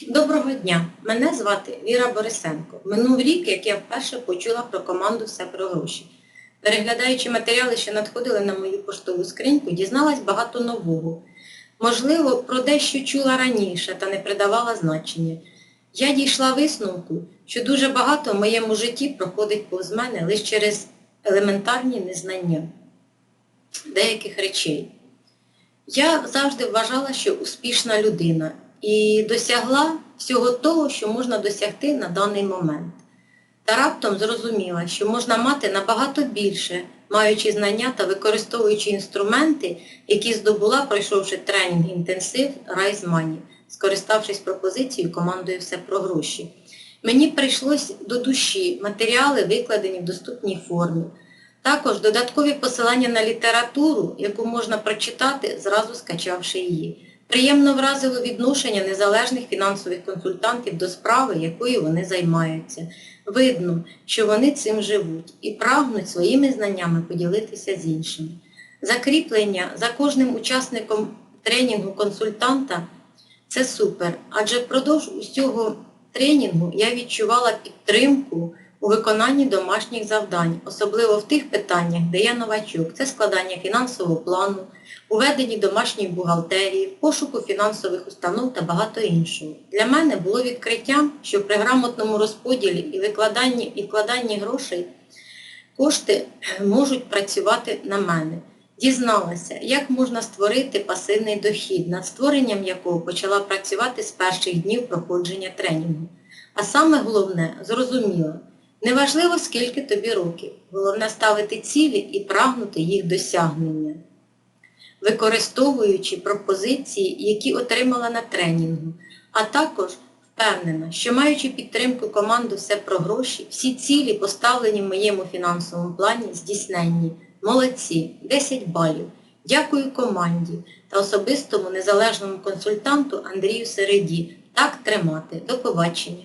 Доброго дня! Мене звати Віра Борисенко. Минув рік, як я вперше почула про команду Все про гроші. Переглядаючи матеріали, що надходили на мою поштову скриньку, дізналась багато нового. Можливо, про дещо чула раніше та не придавала значення. Я дійшла висновку, що дуже багато в моєму житті проходить повз мене лише через елементарні незнання деяких речей. Я завжди вважала, що успішна людина і досягла всього того, що можна досягти на даний момент. Та раптом зрозуміла, що можна мати набагато більше, маючи знання та використовуючи інструменти, які здобула, пройшовши тренінг інтенсив Rise Money, скориставшись пропозицією командою Все про гроші. Мені прийшлось до душі матеріали, викладені в доступній формі. Також додаткові посилання на літературу, яку можна прочитати, зразу скачавши її. Приємно вразило відношення незалежних фінансових консультантів до справи, якою вони займаються. Видно, що вони цим живуть і прагнуть своїми знаннями поділитися з іншими. Закріплення за кожним учасником тренінгу консультанта це супер, адже впродовж усього тренінгу я відчувала підтримку у виконанні домашніх завдань, особливо в тих питаннях, де я новачок. Це складання фінансового плану, у веденні домашньої бухгалтерії, пошуку фінансових установ та багато іншого. Для мене було відкриттям, що при грамотному розподілі і викладанні і вкладанні грошей кошти можуть працювати на мене. Дізналася, як можна створити пасивний дохід, над створенням якого почала працювати з перших днів проходження тренінгу. А саме головне, зрозуміла, неважливо скільки тобі років, головне ставити цілі і прагнути їх досягнення, використовуючи пропозиції, які отримала на тренінгу, а також впевнена, що маючи підтримку команду все про гроші, всі цілі, поставлені в моєму фінансовому плані, здійсненні. Молодці, 10 балів. Дякую команді та особистому незалежному консультанту Андрію Середі. Так тримати. До побачення.